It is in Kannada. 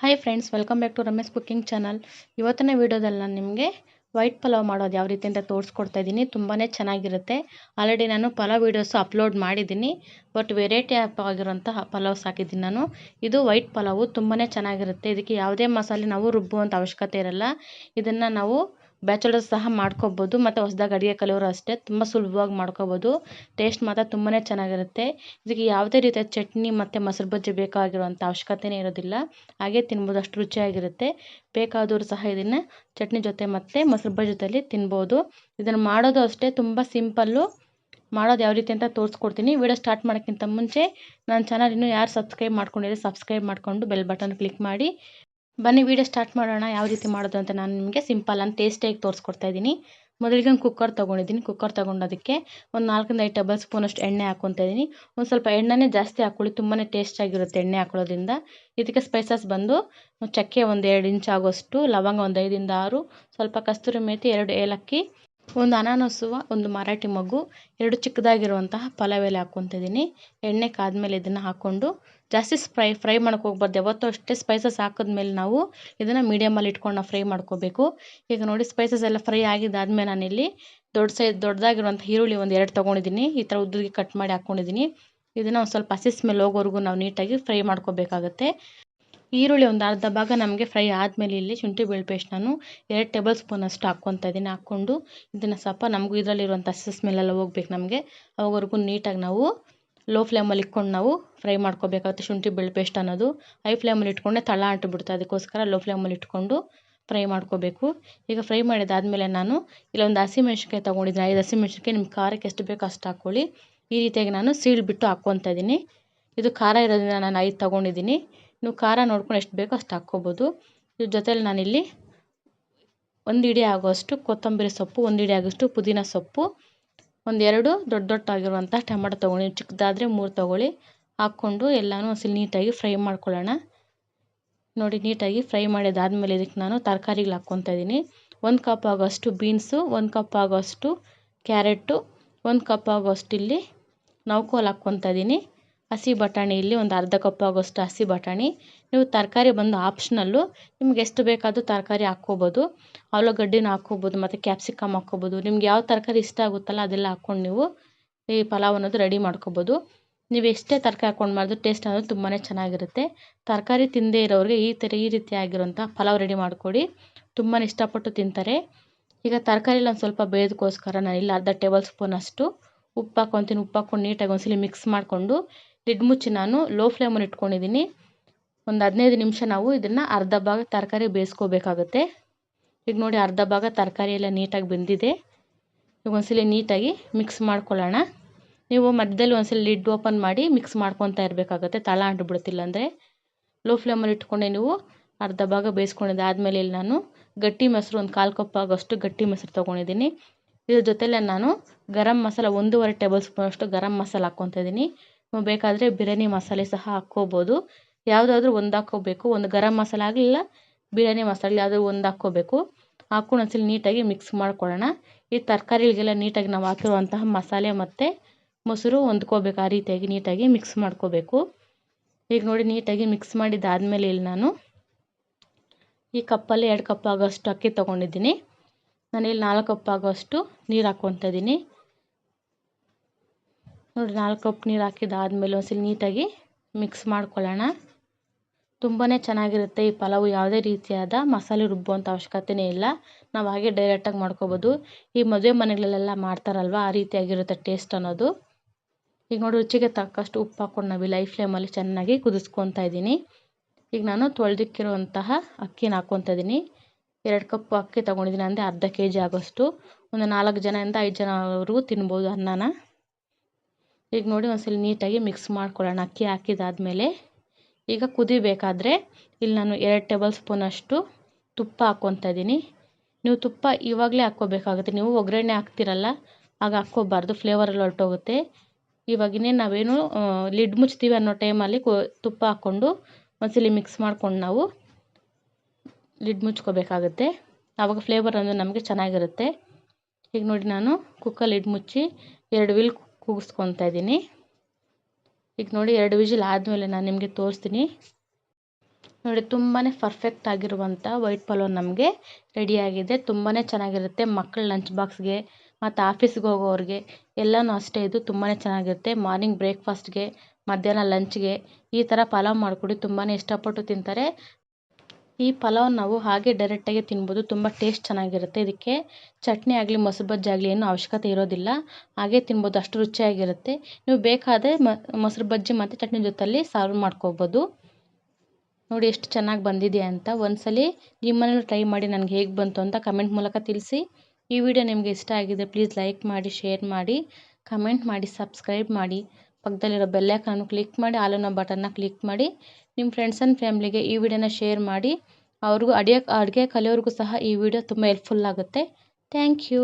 Hi friends welcome back to Ramesh cooking channel ಇವತ್ತಿನ ವೀಡಿಯೋದಲ್ಲಿ ನಾನು ನಿಮಗೆ ವೈಟ್ ಪಲಾವ್ ಮಾಡೋದು ಯಾವ ರೀತಿ ಅಂತ ತೋರಿಸ್ಕೊಡ್ತಾ ಇದ್ದೀನಿ. ತುಂಬಾ ಚೆನ್ನಾಗಿರುತ್ತೆ. ಆಲ್ರೆಡಿ ನಾನು ಪಲಾವ್ ವೀಡಿಯೋಸು ಅಪ್ಲೋಡ್ ಮಾಡಿದ್ದೀನಿ. ಬಟ್ ವೆರೈಟಿ ಆ್ಯಪ್ ಆಗಿರೋಂಥ ಪಲಾವ್ಸ್ ಹಾಕಿದ್ದೀನಿ ನಾನು. ಇದು ವೈಟ್ ಪಲಾವು ತುಂಬಾ ಚೆನ್ನಾಗಿರುತ್ತೆ. ಇದಕ್ಕೆ ಯಾವುದೇ ಮಸಾಲೆ ನಾವು ರುಬ್ಬುವಂಥ ಅವಶ್ಯಕತೆ ಇರಲ್ಲ. ಇದನ್ನು ನಾವು ಬ್ಯಾಚುಲರ್ಸ್ ಸಹ ಮಾಡ್ಕೋಬೋದು, ಮತ್ತು ಹೊಸದಾಗಿ ಅಡುಗೆ ಕಲಿಯೋರು ಅಷ್ಟೇ, ತುಂಬ ಸುಲಭವಾಗಿ ಮಾಡ್ಕೋಬೋದು. ಟೇಸ್ಟ್ ಮಾತ್ರ ತುಂಬಾ ಚೆನ್ನಾಗಿರುತ್ತೆ. ಇದಕ್ಕೆ ಯಾವುದೇ ರೀತಿಯ ಚಟ್ನಿ ಮತ್ತು ಮೊಸರು ಬಜ್ಜಿ ಬೇಕಾಗಿರುವಂಥ ಅವಶ್ಯಕತೆಯೇ ಇರೋದಿಲ್ಲ. ಹಾಗೆ ತಿನ್ಬೋದು, ಅಷ್ಟು ರುಚಿಯಾಗಿರುತ್ತೆ. ಬೇಕಾದವರು ಸಹ ಇದನ್ನು ಚಟ್ನಿ ಜೊತೆ ಮತ್ತು ಮೊಸರು ಬಜ್ಜಿ ಜೊತೆಲಿ ತಿನ್ಬೋದು. ಇದನ್ನು ಮಾಡೋದು ಅಷ್ಟೇ, ತುಂಬ ಸಿಂಪಲ್ಲು. ಮಾಡೋದು ಯಾವ ರೀತಿ ಅಂತ ತೋರಿಸ್ಕೊಡ್ತೀನಿ. ವಿಡಿಯೋ ಸ್ಟಾರ್ಟ್ ಮಾಡೋಕ್ಕಿಂತ ಮುಂಚೆ, ನನ್ನ ಚಾನಲ್ ಇನ್ನೂ ಯಾರು ಸಬ್ಸ್ಕ್ರೈಬ್ ಮಾಡ್ಕೊಂಡಿದ್ರೆ ಸಬ್ಸ್ಕ್ರೈಬ್ ಮಾಡಿಕೊಂಡು ಬೆಲ್ ಬಟನ್ ಕ್ಲಿಕ್ ಮಾಡಿ. ಬನ್ನಿ ವೀಡಿಯೋ ಸ್ಟಾರ್ಟ್ ಮಾಡೋಣ. ಯಾವ ರೀತಿ ಮಾಡೋದು ಅಂತ ನಾನು ನಿಮಗೆ ಸಿಂಪಲ್ ಅಂತ ಟೇಸ್ಟಿಯಾಗಿ ತೋರಿಸ್ಕೊಡ್ತಾ ಇದ್ದೀನಿ ಮೊದಲಿಗೆ ಒಂದು ಕುಕ್ಕರ್ ತೊಗೊಂಡಿದ್ದೀನಿ. ಕುಕ್ಕರ್ ತೊಗೊಂಡೋದಕ್ಕೆ ಒಂದು ನಾಲ್ಕರಿಂದ ಐದು ಟೇಬಲ್ ಸ್ಪೂನಷ್ಟು ಎಣ್ಣೆ ಹಾಕ್ಕೊತಾ ಇದ್ದೀನಿ ಒಂದು ಸ್ವಲ್ಪ ಎಣ್ಣೆನೇ ಜಾಸ್ತಿ ಹಾಕ್ಕೊಳ್ಳಿ ತುಂಬಾ ಟೇಸ್ಟಾಗಿರುತ್ತೆ ಎಣ್ಣೆ ಹಾಕೊಳ್ಳೋದ್ರಿಂದ. ಇದಕ್ಕೆ ಸ್ಪೈಸಸ್ ಬಂದು ಚಕ್ಕೆ ಒಂದು ಎರಡು ಇಂಚ್ ಆಗೋಷ್ಟು, ಲವಂಗ ಒಂದು ಐದರಿಂದ ಆರು, ಸ್ವಲ್ಪ ಕಸ್ತೂರಿ ಮೇಥಿ ಎರಡು ಏಲಕ್ಕಿ, ಒಂದು ಅನಾನಸುವ ಒಂದು ಮರಾಠಿ ಮಗು ಎರಡು ಚಿಕ್ಕದಾಗಿರುವಂತಹ ಪಲಾವ್ ಎಲೆ ಹಾಕ್ಕೊತಾ ಇದ್ದೀನಿ ಎಣ್ಣೆ ಕಾದ್ಮೇಲೆ ಇದನ್ನು ಹಾಕ್ಕೊಂಡು ಜಾಸ್ತಿ ಸ್ಪ್ರೈ ಫ್ರೈ ಮಾಡೋಕೆ ಹೋಗ್ಬಾರ್ದು. ಯಾವತ್ತೂ ಅಷ್ಟೇ ಸ್ಪೈಸಸ್ ಹಾಕಿದ್ಮೇಲೆ ನಾವು ಇದನ್ನು ಮೀಡಿಯಮಲ್ಲಿ ಇಟ್ಕೊಂಡು ನಾವು ಫ್ರೈ ಮಾಡ್ಕೋಬೇಕು. ಈಗ ನೋಡಿ ಸ್ಪೈಸಸ್ ಎಲ್ಲ ಫ್ರೈ ಆಗಿದ್ದಾದಮೇಲೆ ನಾನಿಲ್ಲಿ ದೊಡ್ಡ ಸೈ ದೊಡ್ಡದಾಗಿರುವಂಥ ಈರುಳ್ಳಿ ಒಂದು ಎರಡು ತೊಗೊಂಡಿದ್ದೀನಿ. ಈ ಥರ ಉದ್ದಿಗೆ ಕಟ್ ಮಾಡಿ ಹಾಕ್ಕೊಂಡಿದ್ದೀನಿ ಇದನ್ನು ಒಂದು ಸ್ವಲ್ಪ ಹಸಿ ಸ್ಮೆಲ್ ಹೋಗೋವರೆಗೂ ನಾವು ನೀಟಾಗಿ ಫ್ರೈ ಮಾಡ್ಕೋಬೇಕಾಗತ್ತೆ. ಈರುಳ್ಳಿ ಒಂದು ಅರ್ಧ ಭಾಗ ನಮಗೆ ಫ್ರೈ ಆದಮೇಲೆ ಇಲ್ಲಿ ಶುಂಠಿ ಬೆಳ್ಳು ಪೇಸ್ಟ್ ನಾನು ಎರಡು ಟೇಬಲ್ ಸ್ಪೂನ್ ಅಷ್ಟು ಹಾಕ್ಕೊತಾ ಇದ್ದೀನಿ. ಹಾಕ್ಕೊಂಡು ಇದನ್ನು ಸ್ವಲ್ಪ ನಮಗೂ ಇದರಲ್ಲಿರುವಂಥ ಹಸಿ ಸ್ಮೆಲ್ಲೆಲ್ಲ ಹೋಗ್ಬೇಕು ನಮಗೆ. ಅವಾಗವರೆಗೂ ನೀಟಾಗಿ ನಾವು ಲೋ ಫ್ಲೇಮಲ್ಲಿ ಇಟ್ಕೊಂಡು ನಾವು ಫ್ರೈ ಮಾಡ್ಕೋಬೇಕಾಗುತ್ತೆ, ಶುಂಠಿ, ಬೆಳ್ಳುಳ್ಳಿ ಪೇಸ್ಟ್ ಅನ್ನೋದು. ಹೈ ಫ್ಲೇಮಲ್ಲಿ ಇಟ್ಕೊಂಡೆ ತಳ ಅಂಟಿಬಿಡುತ್ತೆ, ಅದಕ್ಕೋಸ್ಕರ ಲೋ ಫ್ಲೇಮಲ್ಲಿ ಇಟ್ಕೊಂಡು ಫ್ರೈ ಮಾಡ್ಕೋಬೇಕು. ಈಗ ಫ್ರೈ ಮಾಡಿದಾದಮೇಲೆ ನಾನು ಇಲ್ಲೊಂದು ಹಸಿಮೆಣ್ಸಿನ್ಕಾಯಿ ತೊಗೊಂಡಿದ್ದೀನಿ. ಐದು ಹಸಿಮೆಣ್ಸಿನ್ಕಾಯಿ ನಿಮ್ಮ ಖಾರಕ್ಕೆ ಎಷ್ಟು ಬೇಕೋ ಅಷ್ಟು ಹಾಕ್ಕೊಳ್ಳಿ ಈ ರೀತಿಯಾಗಿ ನಾನು ಸೀಳ್ಬಿಟ್ಟು ಹಾಕ್ಕೊತಾ ಇದ್ದೀನಿ. ಇದು ಖಾರ ಇರೋದ್ರಿಂದ ನಾನು ಐದು ತೊಗೊಂಡಿದ್ದೀನಿ. ನೀವು ಖಾರ ನೋಡ್ಕೊಂಡು ಎಷ್ಟು ಬೇಕೋ ಅಷ್ಟು ಹಾಕ್ಕೋಬೋದು. ಇದ್ರ ಜೊತೇಲಿ ನಾನಿಲ್ಲಿ ಒಂದು ಹಿಡಿ ಆಗೋಷ್ಟು ಕೊತ್ತಂಬರಿ ಸೊಪ್ಪು, ಒಂದು ಹಿಡಿ ಆಗೋಷ್ಟು ಪುದೀನ ಸೊಪ್ಪು ಒಂದೆರಡು ದೊಡ್ಡ ದೊಡ್ಡಾಗಿರುವಂಥ ಟೊಮೆಟೊ ತೊಗೊಳ್ಳಿ. ಚಿಕ್ಕದಾದರೆ ಮೂರು ತೊಗೊಳ್ಳಿ. ಹಾಕ್ಕೊಂಡು ಎಲ್ಲನೂ ಒಂದ್ಸಲ ನೀಟಾಗಿ ಫ್ರೈ ಮಾಡ್ಕೊಳ್ಳೋಣ. ನೋಡಿ, ನೀಟಾಗಿ ಫ್ರೈ ಮಾಡಿದಾದಮೇಲೆ ಇದಕ್ಕೆ ನಾನು ತರಕಾರಿಗಳು ಹಾಕ್ಕೊತಾ ಇದ್ದೀನಿ. ಒಂದು ಕಪ್ ಆಗೋಷ್ಟು ಬೀನ್ಸು, ಒಂದು ಕಪ್ ಆಗೋಷ್ಟು ಕ್ಯಾರೆಟು, ಒಂದು ಕಪ್ ಆಗೋಷ್ಟು ಇಲ್ಲಿ ನೌಕೋಲ್ ಹಾಕ್ಕೊತಾ ಇದ್ದೀನಿ. ಹಸಿ ಬಟಾಣಿ ಇಲ್ಲಿ ಒಂದು ಅರ್ಧ ಕಪ್ ಆಗೋಷ್ಟು ಹಸಿ ಬಟಾಣಿ. ನೀವು ತರಕಾರಿ ಬಂದು ಆಪ್ಷನಲ್ಲು ನಿಮ್ಗೆ ಎಷ್ಟು ಬೇಕಾದರೂ ತರಕಾರಿ ಹಾಕ್ಕೋಬೋದು. ಆಲೂಗಡ್ಡೆನೂ ಹಾಕ್ಕೋಬೋದು ಮತ್ತು ಕ್ಯಾಪ್ಸಿಕಮ್ ಹಾಕ್ಕೋಬೋದು. ನಿಮ್ಗೆ ಯಾವ ತರಕಾರಿ ಇಷ್ಟ ಆಗುತ್ತಲ್ಲ ಅದೆಲ್ಲ ಹಾಕ್ಕೊಂಡು ನೀವು ಈ ಪಲಾವ್ ಅನ್ನೋದು ರೆಡಿ ಮಾಡ್ಕೋಬೋದು. ನೀವು ಎಷ್ಟೇ ತರಕಾರಿ ಹಾಕ್ಕೊಂಡು ಮಾಡಿದ್ರು ಟೇಸ್ಟ್ ಅನ್ನೋದು ತುಂಬಾ ಚೆನ್ನಾಗಿರುತ್ತೆ. ತರಕಾರಿ ತಿಂದೇ ಇರೋರಿಗೆ ಈ ಥರ ಈ ರೀತಿ ಆಗಿರೋಂಥ ಪಲಾವ್ ರೆಡಿ ಮಾಡಿಕೊಡಿ. ತುಂಬಾ ಇಷ್ಟಪಟ್ಟು ತಿಂತಾರೆ. ಈಗ ತರಕಾರಿಲಿ ಒಂದು ಸ್ವಲ್ಪ ಬೇಯೋದಕ್ಕೋಸ್ಕರ ನಾನು ಇಲ್ಲಿ ಅರ್ಧ ಟೇಬಲ್ ಸ್ಪೂನಷ್ಟು ಉಪ್ಪು ಹಾಕ್ಕೊತೀನಿ. ಉಪ್ಪು ಹಾಕ್ಕೊಂಡು ನೀಟಾಗಿ ಒಂದ್ಸಲ ಮಿಕ್ಸ್ ಮಾಡಿಕೊಂಡು ಲಿಡ್ ಮುಚ್ಚಿ ನಾನು ಲೋ ಫ್ಲೇಮಲ್ಲಿ ಇಟ್ಕೊಂಡಿದ್ದೀನಿ. ಒಂದು ಹದಿನೈದು ನಿಮಿಷ ನಾವು ಇದನ್ನು ಅರ್ಧ ಭಾಗ ತರಕಾರಿ ಬೇಯಿಸ್ಕೋಬೇಕಾಗುತ್ತೆ. ಈಗ ನೋಡಿ ಅರ್ಧ ಭಾಗ ತರಕಾರಿ ಎಲ್ಲ ನೀಟಾಗಿ ಬೆಂದಿದೆ. ಈಗ ಒಂದ್ಸಲ ನೀಟಾಗಿ ಮಿಕ್ಸ್ ಮಾಡ್ಕೊಳ್ಳೋಣ. ನೀವು ಮಧ್ಯದಲ್ಲಿ ಒಂದ್ಸಲ ಲಿಡ್ ಓಪನ್ ಮಾಡಿ ಮಿಕ್ಸ್ ಮಾಡ್ಕೊತಾ ಇರಬೇಕಾಗುತ್ತೆ. ತಳ ಅಂಟುಬಿಡುತ್ತಿಲ್ಲ ಅಂದರೆ. ಲೋ ಫ್ಲೇಮಲ್ಲಿ ಇಟ್ಕೊಂಡೆ ನೀವು ಅರ್ಧ ಭಾಗ ಬೇಯಿಸ್ಕೊಂಡಿದ್ದೆ. ಆದಮೇಲೆ ಇಲ್ಲಿ ನಾನು ಗಟ್ಟಿ ಮೊಸರು ಒಂದು ಕಾಲು ಕಪ್ ಆಗೋಷ್ಟು ಗಟ್ಟಿ ಮೊಸರು ತೊಗೊಂಡಿದ್ದೀನಿ. ಇದ್ರ ಜೊತೆಲೆ ನಾನು ಗರಂ ಮಸಾಲ ಒಂದೂವರೆ ಟೇಬಲ್ ಸ್ಪೂನಷ್ಟು ಗರಂ ಮಸಾಲ ಹಾಕ್ಕೊತಾ ಇದ್ದೀನಿ. ಬೇಕಾದರೆ ಬಿರಿಯಾನಿ ಮಸಾಲೆ ಸಹ ಹಾಕ್ಕೋಬೋದು. ಯಾವುದಾದ್ರೂ ಒಂದು ಹಾಕ್ಕೋಬೇಕು. ಒಂದು ಗರಂ ಮಸಾಲೆ ಆಗಲಿಲ್ಲ, ಬಿರಿಯಾನಿ ಮಸಾಲೆ ಯಾವುದೋ ಒಂದು ಹಾಕ್ಕೋಬೇಕು. ಹಾಕ್ಕೊಂಡು ಒಂದ್ಸಲ ನೀಟಾಗಿ ಮಿಕ್ಸ್ ಮಾಡ್ಕೊಳ್ಳೋಣ. ಈ ತರಕಾರಿಗಳಿಗೆಲ್ಲ ನೀಟಾಗಿ ನಾವು ಹಾಕಿರುವಂತಹ ಮಸಾಲೆ ಮತ್ತು ಮೊಸರು ಹೊಂದ್ಕೋಬೇಕು, ಆ ರೀತಿಯಾಗಿ ನೀಟಾಗಿ ಮಿಕ್ಸ್ ಮಾಡ್ಕೋಬೇಕು. ಈಗ ನೋಡಿ ನೀಟಾಗಿ ಮಿಕ್ಸ್ ಮಾಡಿದ್ದಾದಮೇಲೆ ಇಲ್ಲಿ ನಾನು ಈ ಕಪ್ಪಲ್ಲಿ ಎರಡು ಕಪ್ ಆಗೋಷ್ಟು ಅಕ್ಕಿ ತೊಗೊಂಡಿದ್ದೀನಿ. ಇಲ್ಲಿ ನಾಲ್ಕು ಕಪ್ ಆಗೋಷ್ಟು ನೀರು ಹಾಕ್ಕೊತಾ ಇದ್ದೀನಿ. ನೋಡಿ ನಾಲ್ಕು ಕಪ್ ನೀರು ಹಾಕಿದ್ದಾದಮೇಲೆ ಒಂದ್ಸಲ ನೀಟಾಗಿ ಮಿಕ್ಸ್ ಮಾಡ್ಕೊಳ್ಳೋಣ. ತುಂಬಾ ಚೆನ್ನಾಗಿರುತ್ತೆ ಈ ಪಲಾವು ಯಾವುದೇ ರೀತಿಯಾದ ಮಸಾಲೆ ರುಬ್ಬುವಂಥ ಅವಶ್ಯಕತೆಯೇ ಇಲ್ಲ. ನಾವು ಹಾಗೆ ಡೈರೆಕ್ಟಾಗಿ ಮಾಡ್ಕೋಬೋದು. ಈ ಮದುವೆ ಮನೆಗಳಲ್ಲೆಲ್ಲ ಮಾಡ್ತಾರಲ್ವ, ಆ ರೀತಿಯಾಗಿರುತ್ತೆ ಟೇಸ್ಟ್ ಅನ್ನೋದು. ಈಗ ನೋಡಿ ರುಚಿಗೆ ತಕ್ಕಷ್ಟು ಉಪ್ಪು ಹಾಕ್ಕೊಂಡು ನಾವು ಲೈಫ್ ಫ್ಲೇಮಲ್ಲಿ ಚೆನ್ನಾಗಿ ಕುದಿಸ್ಕೊತಾ ಇದ್ದೀನಿ. ಈಗ ನಾನು ತೊಳೆದಿಕ್ಕಿರುವಂತಹ ಅಕ್ಕಿನ ಹಾಕ್ಕೊತಾ ಇದ್ದೀನಿ. ಎರಡು ಕಪ್ ಅಕ್ಕಿ ತೊಗೊಂಡಿದ್ದೀನಿ, ಅಂದರೆ ಅರ್ಧ ಕೆ ಜಿ ಆಗೋಷ್ಟು. ಒಂದು ನಾಲ್ಕು ಜನದಿಂದ ಐದು ಜನವರೆಗೂ ತಿನ್ಬೋದು ಅನ್ನನ. ಈಗ ನೋಡಿ ಒಂದ್ಸಲ ನೀಟಾಗಿ ಮಿಕ್ಸ್ ಮಾಡ್ಕೊಳ್ಳೋಣ. ಅಕ್ಕಿ ಹಾಕಿದಾದಮೇಲೆ ಈಗ ಕುದಿಬೇಕಾದ್ರೆ ಇಲ್ಲಿ ನಾನು ಎರಡು ಟೇಬಲ್ ಸ್ಪೂನಷ್ಟು ತುಪ್ಪ ಹಾಕ್ಕೊತಾ ಇದ್ದೀನಿ. ನೀವು ತುಪ್ಪ ಇವಾಗಲೇ ಹಾಕ್ಕೋಬೇಕಾಗುತ್ತೆ. ನೀವು ಒಗ್ಗರಣೆ ಹಾಕ್ತಿರಲ್ಲ, ಆಗ ಹಾಕ್ಕೋಬಾರ್ದು. ಫ್ಲೇವರಲ್ಲಿ ಹೊರಟೋಗುತ್ತೆ. ಇವಾಗಿನೇ ನಾವೇನು ಲಿಡ್ ಮುಚ್ತೀವಿ ಅನ್ನೋ ಟೈಮಲ್ಲಿ ಕು, ತುಪ್ಪ ಹಾಕ್ಕೊಂಡು ಒಂದ್ಸಲಿ ಮಿಕ್ಸ್ ಮಾಡ್ಕೊಂಡು ನಾವು ಲಿಡ್ ಮುಚ್ಕೋಬೇಕಾಗುತ್ತೆ. ಆವಾಗ ಫ್ಲೇವರ್ ಅಂದರೆ ನಮಗೆ ಚೆನ್ನಾಗಿರುತ್ತೆ. ಈಗ ನೋಡಿ ನಾನು ಕುಕ್ಕರ್ ಲಿಡ್ ಮುಚ್ಚಿ ಎರಡು ವಿಲ್ ಕೂಗಿಸ್ಕೊತಾ ಇದ್ದೀನಿ. ಈಗ ನೋಡಿ ಎರಡು ವಿಜಿಲ್ ಆದಮೇಲೆ ನಾನು ನಿಮಗೆ ತೋರಿಸ್ತೀನಿ. ನೋಡಿ ತುಂಬಾ ಪರ್ಫೆಕ್ಟ್ ಆಗಿರುವಂಥ ವೈಟ್ ಪಲಾವ್ ನಮಗೆ ರೆಡಿಯಾಗಿದೆ ತುಂಬಾ ಚೆನ್ನಾಗಿರುತ್ತೆ ಮಕ್ಕಳ ಲಂಚ್ ಬಾಕ್ಸ್ಗೆ ಮತ್ತು ಆಫೀಸ್ಗೆ ಹೋಗೋರಿಗೆ. ಎಲ್ಲನೂ ಅಷ್ಟೇ ಇದು ತುಂಬಾ ಚೆನ್ನಾಗಿರುತ್ತೆ. ಮಾರ್ನಿಂಗ್ ಬ್ರೇಕ್ಫಾಸ್ಟ್ಗೆ ಮಧ್ಯಾಹ್ನ ಲಂಚ್ಗೆ ಈ ಥರ ಪಲಾವ್ ಮಾಡಿಕೊಡಿ ತುಂಬಾ ಇಷ್ಟಪಟ್ಟು ತಿಂತಾರೆ. ಈ ಪಲಾವ್ ನಾವು ಹಾಗೆ ಡೈರೆಕ್ಟಾಗಿ ತಿನ್ಬೋದು. ತುಂಬ ಟೇಸ್ಟ್ ಚೆನ್ನಾಗಿರುತ್ತೆ. ಇದಕ್ಕೆ ಚಟ್ನಿ ಆಗಲಿ, ಮೊಸರು ಆಗಲಿ ಏನು ಅವಶ್ಯಕತೆ ಇರೋದಿಲ್ಲ. ಹಾಗೆ ತಿನ್ಬೋದು. ಅಷ್ಟು ರುಚಿಯಾಗಿರುತ್ತೆ. ನೀವು ಬೇಕಾದರೆ ಮೊಸರು ಬಜ್ಜಿ ಮತ್ತು ಚಟ್ನಿ ಜೊತೆಯಲ್ಲಿ ಸರ್ವ್ ಮಾಡ್ಕೋಬೋದು. ನೋಡಿ ಎಷ್ಟು ಚೆನ್ನಾಗಿ ಬಂದಿದೆ ಅಂತ. ಒಂದ್ಸಲಿ ನಿಮ್ಮನೇಲೂ ಟ್ರೈ ಮಾಡಿ ನನಗೆ ಹೇಗೆ ಬಂತು ಅಂತ ಕಮೆಂಟ್ ಮೂಲಕ ತಿಳಿಸಿ. ಈ ವಿಡಿಯೋ ನಿಮಗೆ ಇಷ್ಟ ಆಗಿದೆ ಪ್ಲೀಸ್ ಲೈಕ್ ಮಾಡಿ ಶೇರ್ ಮಾಡಿ. ಕಮೆಂಟ್ ಮಾಡಿ ಸಬ್ಸ್ಕ್ರೈಬ್ ಮಾಡಿ. ಪಕ್ಕದಲ್ಲಿರೋ ಬೆಲ್ಲೈಕನ್ನು ಕ್ಲಿಕ್ ಮಾಡಿ ಆಲ್ ಅನ್ನೋ ಬಟನ್ನ ಕ್ಲಿಕ್ ಮಾಡಿ ನಿಮ್ಮ ಫ್ರೆಂಡ್ಸ್ ಆ್ಯಂಡ್ ಫ್ಯಾಮ್ಲಿಗೆ ಈ ವಿಡಿಯೋನ ಶೇರ್ ಮಾಡಿ. ಅವ್ರಿಗೂ ಅಡಿಗೆ ಅಡುಗೆ ಕಲಿಯೋರಿಗೂ ಸಹ ಈ ವಿಡಿಯೋ ತುಂಬ ಹೆಲ್ಪ್ಫುಲ್ ಆಗುತ್ತೆ. Thank you